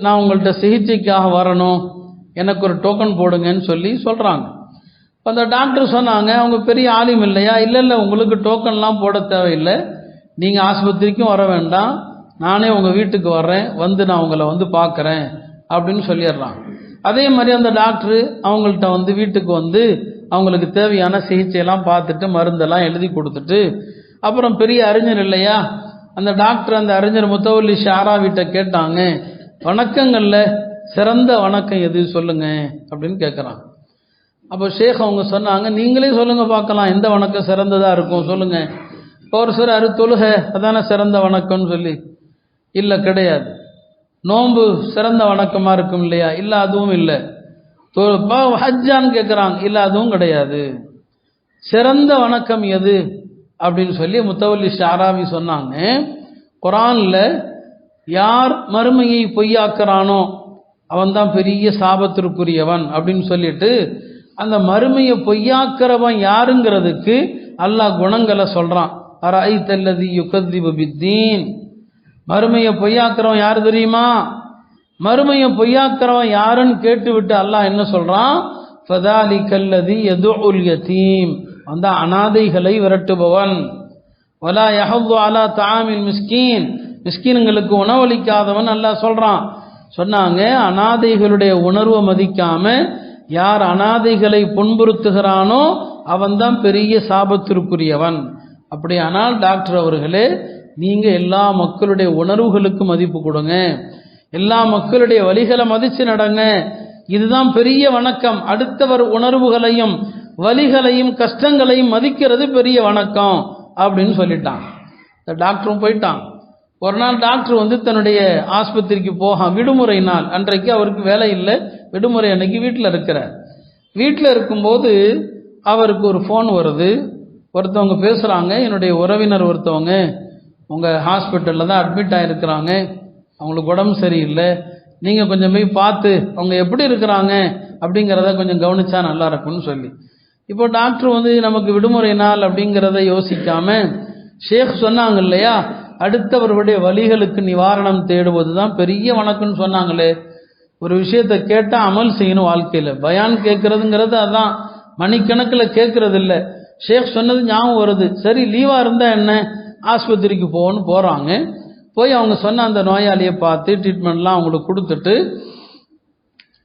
நான் உங்கள்கிட்ட சிகிச்சைக்காக வரணும். எனக்கு ஒரு டோக்கன் போடுங்கன்னு சொல்லி சொல்கிறாங்க இப்போ அந்த டாக்டர் சொன்னாங்க அவங்க பெரிய ஆலிம் இல்லையா? இல்லை இல்லை உங்களுக்கு டோக்கன்லாம் போட தேவையில்லை. நீங்கள் ஆஸ்பத்திரிக்கும் வர வேண்டாம். நானே உங்கள் வீட்டுக்கு வர்றேன். வந்து நான் உங்களை வந்து பார்க்குறேன் அப்படின்னு சொல்லிடுறாங்க. அதே மாதிரி அந்த டாக்டர் அவங்கள்ட்ட வந்து வீட்டுக்கு வந்து அவங்களுக்கு தேவையான சிகிச்சையெல்லாம் பார்த்துட்டு மருந்தெல்லாம் எழுதி கொடுத்துட்டு அப்புறம் பெரிய அறிஞர் இல்லையா? அந்த டாக்டர் அந்த அறிஞர் முத்தவல்லி ஷாரா வீட்டை கேட்டாங்க வணக்கங்களில் சிறந்த வணக்கம் எது சொல்லுங்க அப்படின்னு கேட்குறான் அப்போ ஷேக் அவங்க சொன்னாங்க நீங்களே சொல்லுங்க பார்க்கலாம் எந்த வணக்கம் சிறந்ததாக இருக்கும் சொல்லுங்க. இப்போ ஒரு சில அரு தொழுகை அதானே சிறந்த வணக்கம்னு சொல்லி. இல்லை கிடையாது. நோன்பு சிறந்த வணக்கமாக இருக்கும் இல்லையா? இல்லை அதுவும் இல்லை. ஹஜ்ஜான்னு கேட்குறாங்க இல்லை அதுவும் கிடையாது. சிறந்த வணக்கம் எது? அப்படின்னு சொல்லி முத்தவல்லி ஷாராமி சொன்னாங்க. குரான்ல யார் மறுமையை பொய்யாக்குறானோ அவன்தான் பெரிய சாபத்திற்குரியவன் அப்படின்னு சொல்லிட்டு அந்த மறுமையை பொய்யாக்குறவன் யாருங்கிறதுக்கு அல்லாஹ் குணங்களை சொல்றான். அரைத்தல்லதி யுகதிபு பித்தீன். மறுமையை பொய்யாக்குறவன் யார் தெரியுமா? மறுமையை பொய்யாக்குறவன் யாருன்னு கேட்டுவிட்டு அல்லாஹ் என்ன சொல்றான்? எதோ உல்ய தீம் அந்த அனாதைகளை விரட்டுபவன். வலா யஹது அலா தாமில் மிஸ்கீன். மிஸ்கீன்களுக்கு உணவளிக்காதவன் நல்லா சொல்கிறான் சொன்னாங்க அனாதைகளுடைய உணர்வை மதிக்காம யார் அனாதைகளை புண்புறுத்துகிறானோ அவன்தான் பெரிய சாபத்திற்குரியவன். அப்படியானால் டாக்டர் அவர்களே நீங்கள் எல்லா மக்களுடைய உணர்வுகளுக்கு மதிப்பு கொடுங்க. எல்லா மக்களுடைய வழிகளை மதித்து நடங்க. இதுதான் பெரிய வணக்கம். அடுத்தவர் உணர்வுகளையும் வலிகளையும் கஷ்டங்களையும் மதிக்கிறது பெரிய வணக்கம் அப்படின்னு சொல்லிட்டான். இந்த டாக்டரும் போயிட்டான். ஒரு நாள் டாக்டர் வந்து தன்னுடைய ஆஸ்பத்திரிக்கு போகாம் விடுமுறை நாள் அன்றைக்கு அவருக்கு வேலை இல்லை விடுமுறை அன்னைக்கு வீட்டில் இருக்கிறார். வீட்டில் இருக்கும்போது அவருக்கு ஒரு ஃபோன் வருது. ஒருத்தவங்க பேசுகிறாங்க என்னுடைய உறவினர் ஒருத்தவங்க உங்கள் ஹாஸ்பிட்டலில் தான் அட்மிட் ஆகிருக்கிறாங்க அவங்களுக்கு உடம்பு சரியில்லை நீங்கள் கொஞ்சம் போய் பார்த்து அவங்க எப்படி இருக்கிறாங்க அப்படிங்கிறத கொஞ்சம் கவனிச்சா நல்லா இருக்கும்னு சொல்லி. இப்போ டாக்டர் வந்து நமக்கு விடுமுறை நாள் அப்படிங்கிறத யோசிக்காமல் ஷேக் சொன்னாங்க இல்லையா அடுத்தவர்களுடைய வழிகளுக்கு நிவாரணம் தேடுவது தான் பெரிய வணக்கம்னு சொன்னாங்களே. ஒரு விஷயத்தை கேட்டால் அமல் செய்யணும் வாழ்க்கையில். பயான் கேட்கறதுங்கிறது அதான். மணிக்கணக்கில் கேட்கறது இல்லை ஷேக் சொன்னது ஞாபகம் வருது. சரி லீவாக இருந்தால் என்ன? ஆஸ்பத்திரிக்கு போகணும்னு போகிறாங்க போய் அவங்க சொன்ன அந்த நோயாளியை பார்த்து ட்ரீட்மெண்ட்லாம் அவங்களுக்கு கொடுத்துட்டு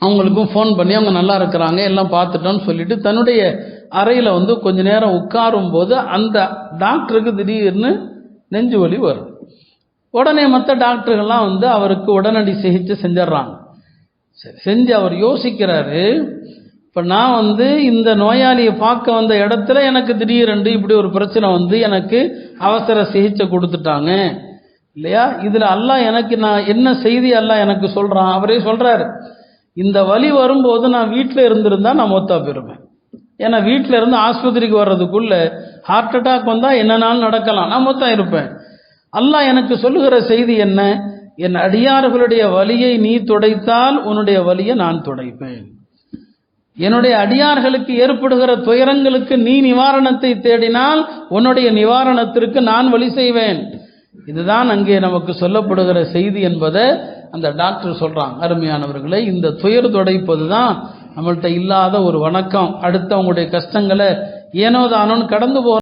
அவங்களுக்கும் ஃபோன் பண்ணி அவங்க நல்லா இருக்கிறாங்க எல்லாம் பார்த்துட்டோன்னு சொல்லிட்டு தன்னுடைய அறையில் வந்து கொஞ்ச நேரம் உட்காரும் போது அந்த டாக்டருக்கு திடீர்னு நெஞ்சு வலி வரும். உடனே மற்ற டாக்டர்கள்லாம் வந்து அவருக்கு உடனடி சிகிச்சை செஞ்சிடறாங்க. சரி செஞ்சு அவர் யோசிக்கிறாரு இப்போ நான் வந்து இந்த நோயாளியை பார்க்க வந்த இடத்துல எனக்கு திடீரென்று இப்படி ஒரு பிரச்சனை வந்து எனக்கு அவசர சிகிச்சை கொடுத்துட்டாங்க. இல்லையா? இதில் அல்லாஹ் எனக்கு நான் என்ன செய்தி அல்லாஹ் எனக்கு சொல்கிறான் அவரே சொல்கிறாரு இந்த வலி வரும்போது நான் வீட்டில் இருந்திருந்தா நான் மொத்தா போயிருப்பேன். ஏன்னா வீட்டில் இருந்து ஆஸ்பத்திரிக்கு வர்றதுக்குள்ள ஹார்ட் அட்டாக் வந்தால் என்னனாலும் நடக்கலாம். நான் மொத்தம் இருப்பேன். அல்லாஹ் எனக்கு சொல்லுகிற செய்தி என்ன? என் அடியார்களுடைய வலியை நீ துடைத்தால் உன்னுடைய வலியை நான் துடைப்பேன். என்னுடைய அடியார்களுக்கு ஏற்படுகிற துயரங்களுக்கு நீ நிவாரணத்தை தேடினால் உன்னுடைய நிவாரணத்திற்கு நான் வழி செய்வேன். இதுதான் அங்கே நமக்கு சொல்லப்படுகிற செய்தி என்பதை அந்த டாக்டர் சொல்றான். அருமையானவர்களே இந்த துயர் துடைப்பது தான் நம்மள்ட்ட இல்லாத ஒரு வணக்கம் அடுத்தவங்களுடைய கஷ்டங்களை ஏனோ தானோன்னு கடந்து போகிற